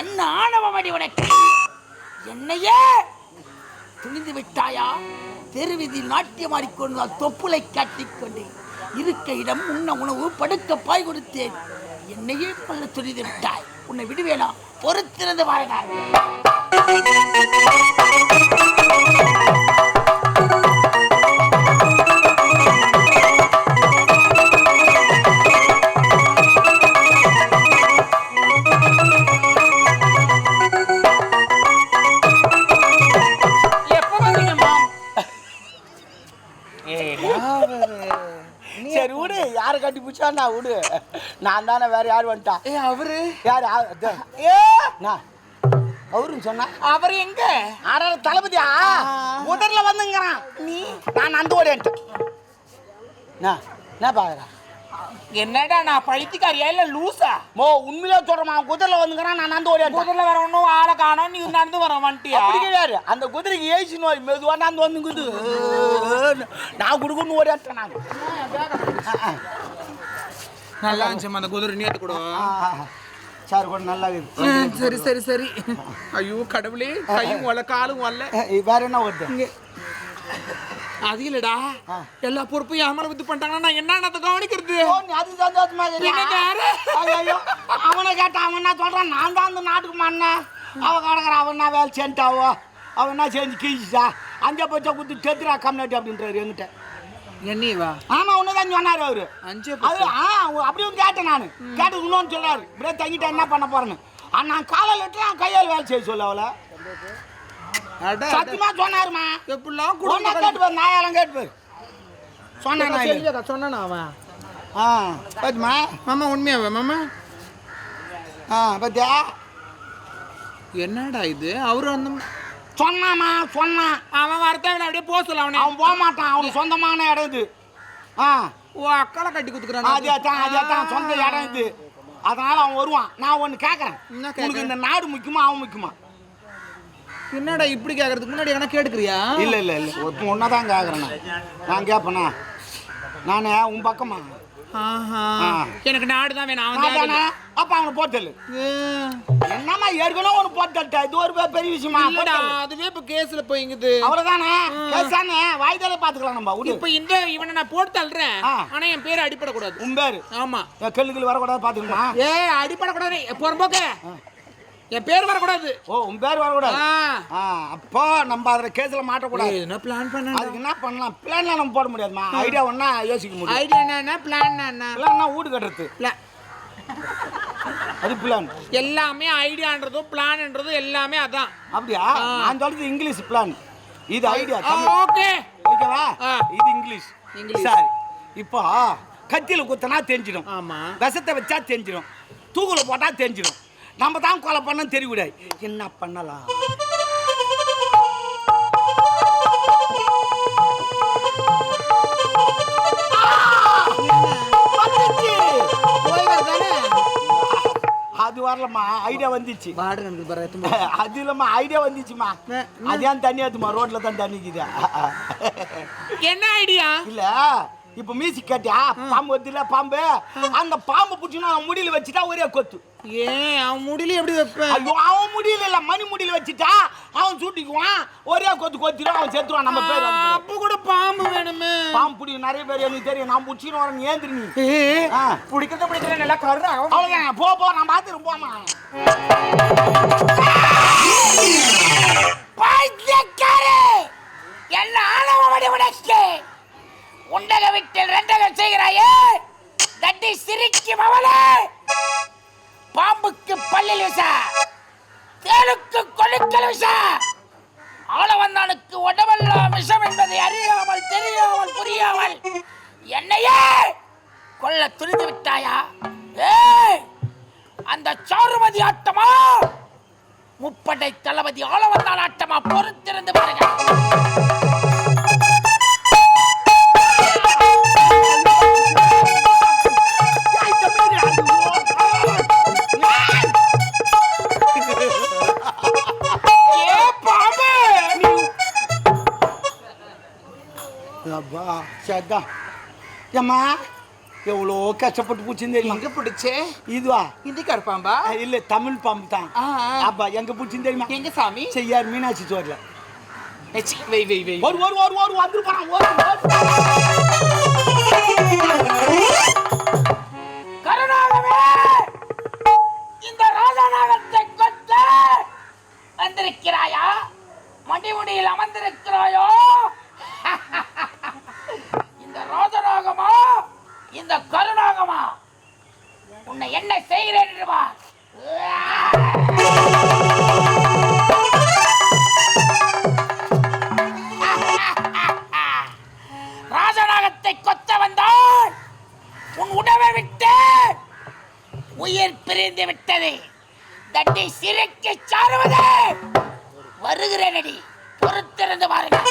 என்ன ஆணவமடி உனக்கு? என்னையே துணிந்து விட்டாயா? தெருவிதில் நாட்டியம் ஆடிக்கொண்டு தொப்புளை காட்டிக்கொண்டு இருக்க இடம் உண்ண உணவு படுக்க பாய் கொடுத்தேன். என்னையே கொல்ல துணிந்து விட்டாய். உன்னை விடுவேனா? பொறுத்திருந்து வாழ்நாள் கட்டி பிடிச்சா நான் விடு. நான் தானே வேற யார் வந்துட்டா? ஏ அவரு? யார். ஏ! நான் அவருன்னு சொன்னா? அவர் எங்க? ஆறார தளபதியா? முதல்ல வந்துங்கிறான். நீ? நான் அந்த ஓடிட்டேன் நான் என்ன பாக்குறேன். என்னடா நான் பைத்தியக்காரியா இல்ல லூசா? மோ உண்மையிலே அவன் குதிரைல வந்துங்கிறான் நான் அந்த ஓடிட்டேன் குதிரைல வர ஒண்ணும் ஆளை காணோம் நீ நடந்து வர வந்துட்டியா? அப்படி கிடையாது. அந்த குதிரைக்கு ஏசி நோய் மெதுவா நான் வந்துங்குது. நான் குடுக்கணும் ஓடிட்டேன் நான். நல்லா இருந்துச்சு அந்த குதிரை நேத்து கூட. சார் கூட நல்லா இருக்குது சரி சரி சரி. ஐயோ கடவுளே கையும் வல்ல காலும் ஏய், வேற என்ன ஓடுது அது இல்லடா. எல்லா பொறுப்பையும் என் மேல வித்து பண்ணிட்டாங்கன்னா நான் என்ன கவனிக்கிறது? அது சந்தோஷமா அவனை கேட்டா அவன் என்ன சொல்றான்? நான் தான் அந்த நாட்டுக்கு மண்ணேன் அவன் கிடக்குற அவன் என்ன வேலை செஞ்சுட்டாவோ அவன் என்ன செஞ்சு கீழ்ச்சிட்டா அஞ்சு பச்சை குத்து தெத்துரா கம்யூனிட்டி அப்படின்றாரு என்கிட்ட என்னவா ஆமா உன்னதான் சொன்னாரு அவரு. அஞ்சு அது ஆ அப்படியும் கேட்டேன் நான். கேட்டு இன்னொன்னு சொல்றாரு. இப்படியே தங்கிட்டா என்ன பண்ண போறேன்னு. நான் காலையில் விட்டு நான் கையால் வேலை செய்ய சொல்ல அவளை. சத்தியமா சொன்னாருமா. எப்படிலாம் ஒன்னா கேட்டு போய் நாயாலம் கேட்டு அவன்? ஆ பாத்துமா. மாமா உண்மையாவே மாமா? ஆ பாத்தியா? என்னடா இது? அவரு அந்த சொன்னாமா சொன்னான் அவன் வரத்தேவை அப்படியே போக சொல்ல அவனே. அவன் போக மாட்டான் அவனுக்கு சொந்தமான இடம் இது. ஆ. ஓ அக்கால கட்டி குத்துக்கிறான் அதே தான் அதே தான் சொந்த இடம் இது. அதனால அவன் வருவான். நான் ஒன்று கேட்குறேன் என்ன? உனக்கு இந்த நாடு முக்கியமா அவன் முக்கியமா? என்னடா இப்படி கேக்குறதுக்கு முன்னாடி எங்கன்னா கேட்டுக்கிறியா? இல்லை இல்லை இல்லை. ஒன்றா தான் கேட்குறேன் நான் கேட்பேனா நான் உன் பக்கமா. எனக்கு நாடு தான் வேணும். அவன். அப்போ அவனை போட்டல் என்னம்மா ஏற்கனவே ஒன்று போட்டல்ட்டா இது ஒரு பெரிய விஷயமா? இல்லடா அதுவே இப்ப கேஸ்ல போயிங்குது. அவ்வளோதானே கேசானே வாய்தாலே பார்த்துக்கலாம் நம்ம இப்ப இந்த இவனை நான் போட்டு தள்ளுறேன். ஆனா என் பேர் அடிபடக்கூடாது. உன் பேர்? ஆமா. கெல்லுகள் வரக்கூடாது பார்த்துக்கணுமா ஏ அடிபடக்கூடாது. பொறம்போக்க என் பேர் வரக்கூடாது. ஓ உன் பேர் வரக்கூடாது? ஆ. ஆ அப்போ நம்ம அதில் கேஸில் மாட்டக்கூடாது. என்ன பிளான் பண்ண அதுக்கு என்ன பண்ணலாம்? பிளான்லாம் நம்ம போட முடியாதுமா? ஐடியா ஒன்றா யோசிக்க முடியும். ஐடியா என்ன பிளான் என்ன பிளான்னா வீடு கட்டுறது. அது பிளான் எல்லாமே ஐடியான்றதும் பிளான்ன்றதும் எல்லாமே அதான். அப்படியா? நான் சொல்றது இங்கிலீஷ் பிளான் இது ஐடியா ஓகே. ஓகேவா? ஆ. இது இங்கிலீஷ். இங்கிலீஷ். சரி. இப்போ கத்தியில் குத்தினா தெரிஞ்சிடும் ஆமா. விஷத்தை வச்சா தெரிஞ்சிடும் தூக்குல போட்டா தெரிஞ்சிடும் நம்ம தான் கொலை பண்ண தெரியக்கூடாது என்ன பண்ணலாம். அது வரலம்மா ஐடியா வந்துச்சு. அது இல்லம்மா ஐடியா வந்துச்சுமா அதான் தண்ணி ஏத்துமா ரோட்ல தான் தண்ணிக்குது. என்ன ஐடியா இல்ல. இப்ப மியூசிக் கேட்டியா பாம்பு வருதுல பாம்பு? அந்த பாம்பு பிடிச்சினா அவன் முடியல வச்சுட்டா ஒரே கொத்து. ஏன்? அவன் முடியல எப்படி வைப்பேன்? ஐயோ அவன் முடியல இல்ல மணி முடியல வச்சுட்டா அவன் சூட்டிக்குவான். ஒரே கொத்து கொத்திடும் அவன் செத்துருவான் நம்ம பேர். அப்ப கூட பாம்பு வேணுமே. பாம்பு பிடிக்கும் நிறைய பேர் எனக்கு தெரியும். நான் பிடிச்சின்னு வரேன் ஏந்திரி நீ. ஆ. பிடிக்கிறத பிடிக்கிற நல்லா கருறா அவ்வளவுதான் போ போ நான் பாத்துரும் போமா பைத்தியக்காரே என்ன ஆணவமடி உனக்கு உண்டக வீட்டில் ரெண்டகம் செய்கிறாயே. தட்டி சிரிக்கும் அவளே. பாம்புக்கு பல்லில் விஷா தேனுக்கு கொழுக்கல் விஷா ஆளவந்தானுக்கு உடவெல்லாம் விஷம் என்பதை அறியாமல் தெரியாமல் புரியாமல் என்னையே கொல்ல துணிந்து விட்டாயா? ஏய் அந்த சாருமதி ஆட்டமா? முப்படை தளபதி ஆளவந்தான் ஆட்டமா? பொறுத்திருந்து பாருங்க அப்பா சரிதான் ஏம்மா எவ்வளோ கஷ்டப்பட்டு பூச்சின்னு தெரியுமா? எங்க பிடிச்சே? இதுவா? இந்திக்கார பாம்பா இல்ல தமிழ் பாம்பு தான். அப்பா எங்க பூச்சின்னு தெரியுமா? எங்க சாமி? செய்யார் மீனாட்சி சோர்ல ஏச்சி, வை வை வை. ஒரு ஒரு ஒரு ஒரு போறான் ஒரு. கருணாகவே இந்த ராஜநாகத்தை கொத்த வந்திருக்கிறாயா? மடிமுடியில் அமர்ந்திருக்கிறாயோ இந்த ராஜநாகமா இந்த கருணாகமா? உன்னை என்ன செய்கிறேன் என்று ராஜநாகத்தை கொத்த வந்தால் உன் உணவை விட்டு உயிர் பிரிந்து விட்டது. தட்டி சிறைக்கு சாருவது. வருகிறேனடி. பொறுத்திருந்து பாருங்க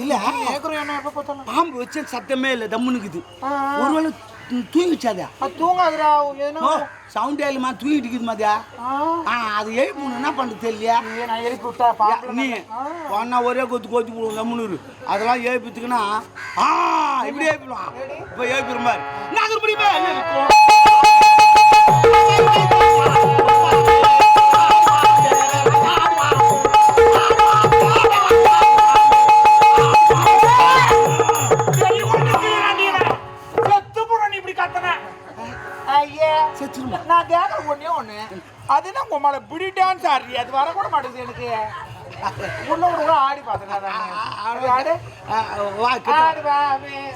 இல்ல. பாம்பு வச்சு சத்தமே இல்ல தம்முனுக்குது. ஒருவேளை தூங்கிச்சாதா தூங்காதுடா. சவுண்ட் இல்லமா தூங்கிட்டு இருக்குது மாதிரியா? ஆ. அது எழுப்பணும் என்ன பண்ணுறது தெரியலையா? நான் எழுப்பி விட்டா? நீ ஒன்னா ஒரே கொத்து கொத்தி போடுவோம் தம்முனூர். அதெல்லாம் எழுப்பித்துக்குன்னா ஆ இப்படி எழுப்பிடலாம். இப்போ எழுப்பிடும் பாரு. நகர் முடியுமே வா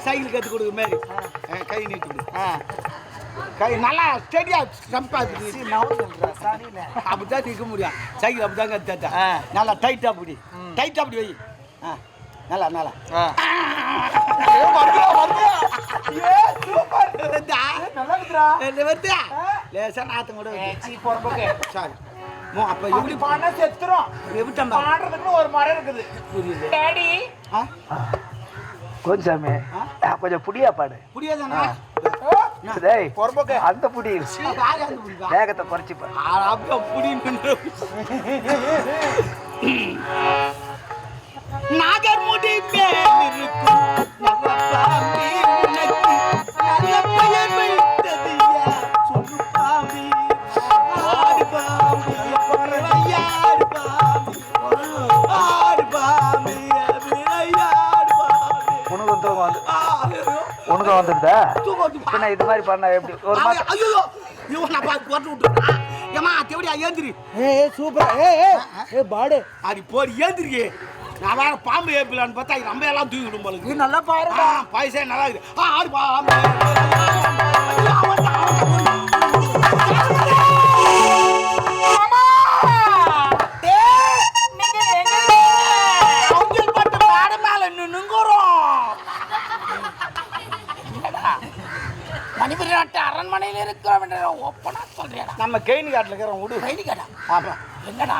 சைக்கிள் கற்றுக் கொடுக்குற மாதிரி. கை நீட்டி விடு கை நல்லா ஸ்டெடியா சாணியில. அப்படிதான் நிற்க முடியும். சைக்கிள் அப்படிதான் கற்றுட்டா நல்லா டைட்டா பிடி. டைட்டா அப்படி வை. ஆ நல்லா நல்லா. கூட ஒரு மரம் இருக்குது. புரியுது. ஆ? கொஞ்சமே புடியா பாடு. அந்த புடி? வேகத்தை குறைச்சி பாரு. உனக்கு வந்துருதா தூக்கம் வருது. பின்ன இது மாதிரி பண்ணா எப்படி? ஒரு ஐயோ, மாசம். ஐயோ, இவன் நான் பார்த்து போட்டு விட்டுறான். ஏம்மா, தேவடியா, ஏந்திரி. ஏய் சூப்பர். ஏய் பாடு. அடி போடி ஏந்திரிக்கே நான் வேற பாம்பு ஏப்பிலான்னு பார்த்தா நம்ம எல்லாம் தூக்கி விடும் போல. நல்லா பாரு பைசா நல்லா இருக்குது. ஆ, ஆடு பாம்பு அரண்மனையில் இருக்கிறோம் என்ற ஒப்பனா சொல்றியாடா? நம்ம கேணி காட்டில் இருக்கிறோம் விடு. கைதி கேடா ஆமா என்னடா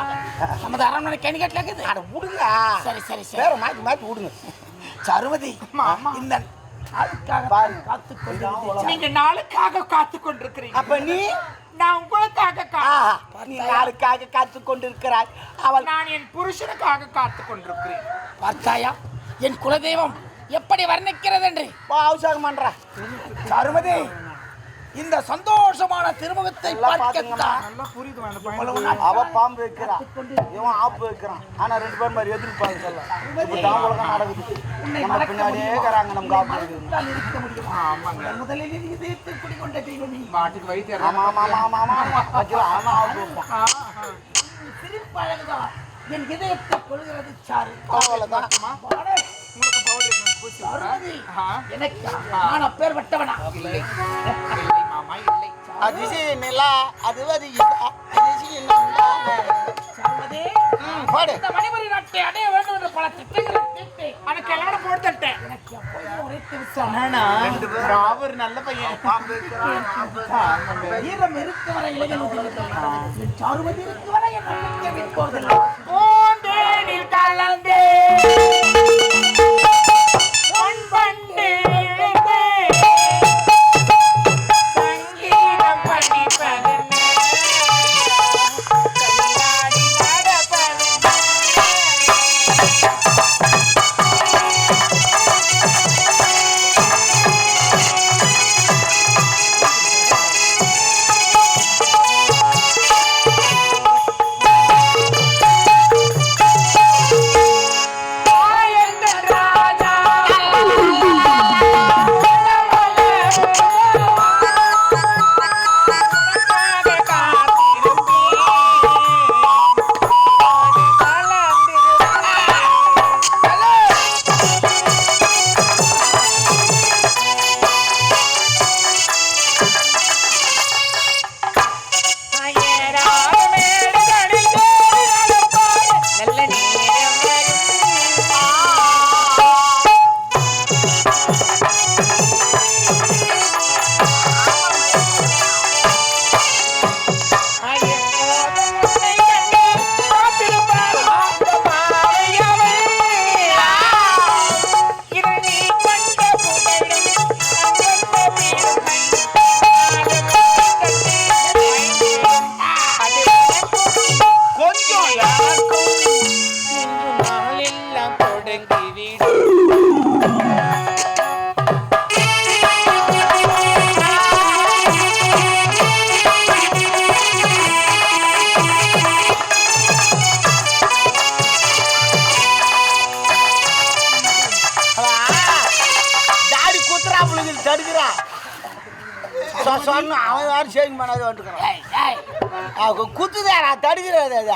நமது அரண்மனை கைதி கேட்டல இருக்குது. அட விடுங்க. சரி சரி சரி. வேற மாத்தி மாத்தி விடுங்க. சருமதி இந்த நாளுக்காக பாரு. காத்து கொண்டு நீங்க நாளுக்காக காத்து கொண்டிருக்கிறீங்க. அப்ப நீ? நான் உங்களுக்காக நீ நாளுக்காக காத்து கொண்டிருக்கிறாய்? அவள் நான் என் புருஷனுக்காக காத்து கொண்டிருக்கிறேன். பார்த்தாயா? என் குலதெய்வம் எப்படி வர்ணிக்கிறது என்று அவசரம் பண்ற. சருமதி. இந்த சந்தோஷமான திருமுகத்தை பார்க்கத்தான் அவ பாம்பு வைக்கிறான் இவன் ஆப்பு வைக்கிறான். ஆனா ரெண்டு பேரும் மாதிரி எதிர்ப்பாங்க சொல்ல. இப்ப நடக்குது. நம்ம பின்னாடியே? இருக்கிறாங்க? ஆமாங்க. முதலில் இதயத்தை குடிகொண்ட தெய்வமே. மாட்டுக்கு வைத்தியம் ஆமா ஆமா ஆமா ஆமா. ஆமா வைக்கலாம் ஆமா ஆப்பு வைப்பான் உன் சிரிப்பு அழகுதான் என் இதயத்தை கொள்கிறது சாரு. அவ்வளவுதான். பாடு. உங்களுக்கு பவுடர் பூச்சி சருமதி, ஆ. எனக்கா? நான் அப்பேற்பட்டவனா? இல்லை. இல்லை. மாமா இல்லை. அதிசய நிலா அது வருகிறா அதிசய நிலா சருமதி, பாடு. இந்த மணிபுரி நாட்டை அடைய வேண்டும் என்ற பல திட்டங்களை எனக்கு எப்பொழுதும் உரைத்து விட்டான். நான் ஒரு நல்ல பையன். ஈரம் இருக்கு வரை. என் சாருமதி இருக்கு வரை என் நம்பிக்கை கலந்தே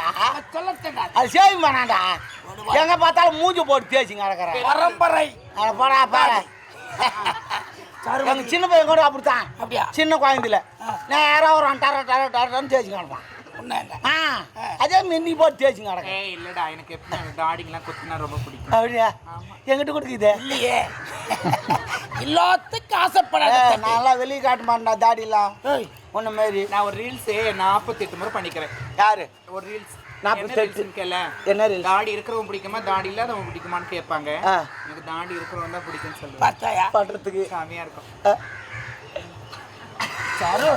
தடுக்கிறது அது சேவிங் பண்ணாண்டா எங்க பார்த்தாலும் மூஞ்சி போட்டு தேய்ச்சி கிடக்குறேன். பரம்பரை. அட போடா பாரு. எங்க சின்ன பையன் கூட அப்படித்தான். அப்படியா? சின்ன குழந்தையில. நேரம் ஒரு டர டர டரன்னு தேய்ச்சி கிடப்பான். ஆ அதே மின்னி போட்டு தேய்ச்சி கிடக்கும் ஏய் இல்லடா எனக்கு எப்படி தாடிங்கெல்லாம் குத்தினா ரொம்ப பிடிக்கும். அப்படியா? எங்கிட்ட கொடுக்குது? இல்லையே. எல்லாத்துக்கும் ஆசைப்படாத. நல்லா வெளியே காட்ட மாட்டா தாடிலாம் ஒன்ன மாரி நான் ஒரு ரீல்ஸே நாற்பத்தி எட்டு முறை பண்ணிக்கிறேன். யாரு? ஒரு ரீல்ஸ் 48 கேள்ல என்ன ரீல்ஸ் தாடி இருக்கிறவன் பிடிக்குமா? தாடி இல்லாதவன் பிடிக்குமான்னு கேட்பாங்க. எனக்கு தாடி இருக்கிறவன் தான் பிடிக்கும்னு சொல்லுவேன். பார்த்தாயா? பண்றதுக்கு சாமியா இருக்கும். சாரு.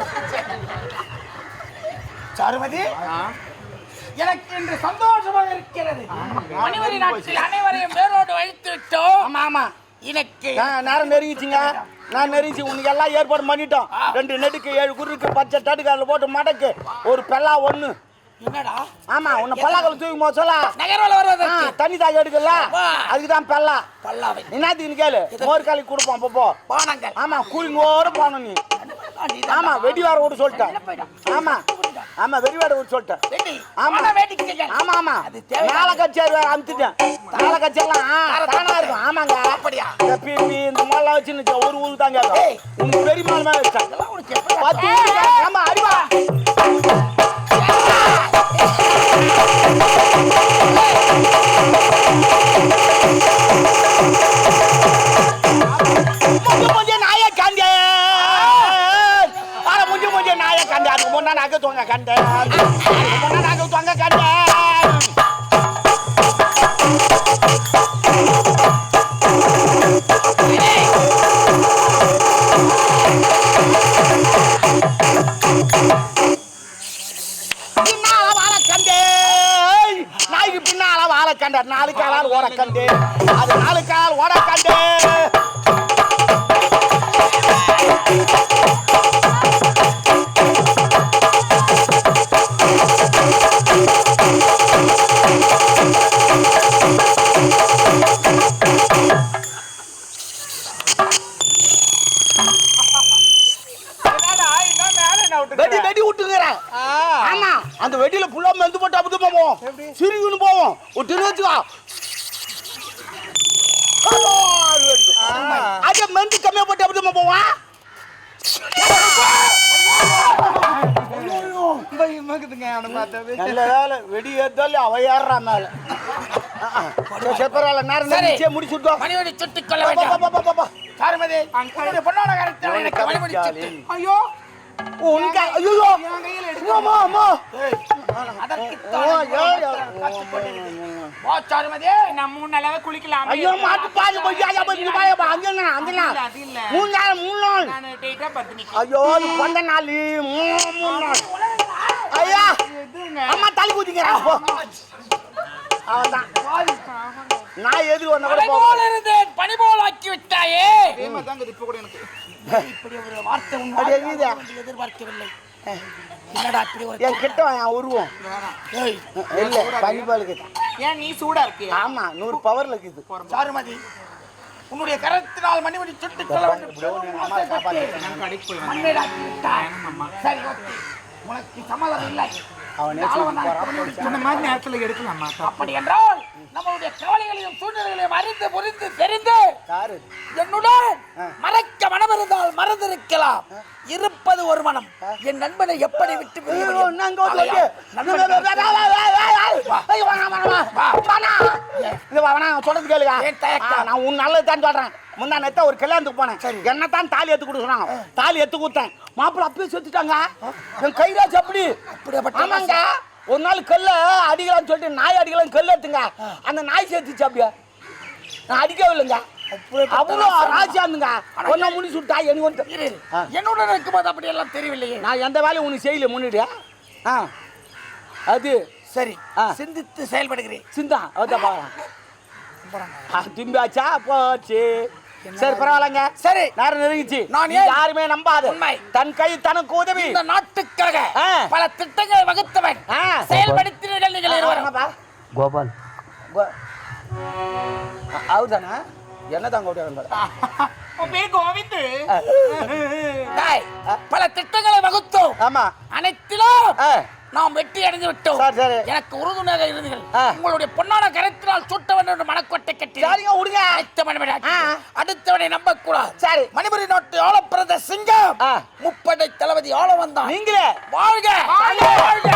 சாருமதி? ஆ? எனக்கு இன்று சந்தோஷமாக இருக்கிறது. மணிவரி நாட்டில் அனைவரையும் வேரோடு வைத்து விட்டோம் ஆமா ஆமா. எனக்கு நேரம் நெருங்கிச்சிங்க. நான் நெருங்கிச்சு உனக்கு எல்லாம் ஏற்பாடு பண்ணிட்டோம். ரெண்டு நெடுக்கு ஏழு குருக்கு பச்சை தடுக்கால போட்டு மடக்கு. ஒரு பெல்லா ஒண்ணு. என்னடா? ஆமா உன்னை பல்லாக்கள் தூக்கி மோசல நகர்வல வருவதற்கு தண்ணி தாக்க எடுக்கல. அதுக்கு தான் பெல்லா. பல்லாவை. என்னத்துக்கு கேளு. மோர் காலி கொடுப்போம் அப்போ போ. பானங்கள். ஆமா கூலிங்கோட போகணும் நீ. ஆமா வெடி வார விட்டு சொல்லிட்டேன். ஆமா. ஆமா வெடி வார விட்டு. சொல்லிட்டேன் ஆமா. ஆமா செய்ய. ஆமா ஆமா? நாளை கச்சேரி அமுத்துட்டேன். நாளை கச்சேரிலாம் தானா இருக்கும். ஆமாங்க. அப்படியா? இந்த பிபி இந்த மாதிரிலாம் வச்சுன்னு ஒரு ஊருக்கு தான் கேட்கும் ஏய். உனக்கு பெரிய மால் மேலே வச்சேன் நல்ல வேலை வெடி ஏத்தாலும் அவ ஏறுறா மேல செப்பரால நேரம் சரி. நிச்சயம் முடிச்சுட்டோம் மணிவடி சுட்டுக் கொள்ள வேண்டாம் எனக்கு மணிவடி சுட்டு ஐயோ ஐயோ அம்மா அம்மா மூணு நாளாவே குளிக்கலாம் ஐயோ மாட்டு பாதி போய் ஐயா போய் நாள் மூணு நாள் ஐயோ மூணு மூணு அவன்தான் நான் கூட போல இருந்தேன். பனி போல் ஆக்கி விட்டாயே. இப்ப கூட எனக்கு. இப்படி ஒரு வார்த்தை எதிர்பார்க்கவில்லை. என்னடா இப்படி ஒரு என் கிட்ட என் உருவம். ஏன் நீ சூடா இருக்கு ஆமா நூறு பவர்ல இருக்குது. சாருமதி உன்னுடைய கரத்தினால் மணிவடி சுட்டுக் கொள்ள வேண்டும். சரி ஓகே. உனக்கு சம்மதம் இல்லை. இந்த மாதிரி நேரத்துல எடுக்கலாமா அப்படி என்றால் நம்மளுடைய கவலைகளையும் சூழ்நிலைகளையும் அறிந்து புரிந்து தெரிந்து என்னுடன் மறக்க மனம் இருந்தால் மறந்திருக்கலாம். இருப்பது ஒரு மனம். என் நண்பனை எப்படி விட்டு சொல்றது கேளுங்க. நான் உன் நல்லது தான் சொல்றேன். முந்தா நேத்து ஒரு கல்யாணத்துக்கு போனேன். என்ன தான் தாலி எடுத்து கொடுக்குறாங்க தாலி எடுத்து கொடுத்தேன். மாப்பிள்ள அப்பயே செத்துட்டாங்க. என் கைராஜ் அப்படி. ஆமாங்க. ஒரு நாள் கல்ல அடிக்கலாம்னு சொல்லிட்டு நாய் அடிக்கலாம் கல் எடுத்துங்க. அந்த நாய் சேர்த்துச்சு அப்படியே. நான் அடிக்கவே இல்லைங்க. அவ்வளோ ராஜா இருந்துங்க ஒன்னா முடிச்சு விட்டா எனக்கு இரு. என்னுடன் இருக்கும்போது அப்படி எல்லாம் தெரியவில்லையே. நான் எந்த வேலையும் உனக்கு செய்யல முன்னாடியா ஆ. அது சரி ஆ. சிந்தித்து செயல்படுகிறேன். சிந்தா அதான் திம்பாச்சா போச்சு. சரி பரவாயில்லங்க. சரி. நேரம் நெருங்கிச்சு. நான்? யாருமே நம்பாது. உண்மை. தன் கை தனக்கு உதவி. இந்த நாட்டுக்காக ஆ. பல திட்டங்களை வகுத்தவன். ஆ. செயல்படுத்தினீர்கள் நீங்கள். கோபால். அவர்தானா என்ன தாங்க ஓடியாங்க உன் பேர் கோவிந்து. டேய், பல திட்டங்களை வகுத்தோம். ஆமா. அனைத்திலும் நாம் வெற்றி அடைந்து விட்டோம். எனக்கு உறுதுணையாக இருந்தீர்கள். உங்களுடைய பொன்னான கரத்தினால் சுட்ட வேண்டும் என்று மனக்கொட்டை கட்டி சரிங்க விடுங்க அடுத்த மணிமணி. அடுத்தவனை நம்ப கூடாது சரி. மணிமணி நாட்டு ஆள பிறந்த சிங்கம். முப்படை தளபதி ஆள வந்தான் நீங்களே வாழ்க. வாழ்க! வாழ்க.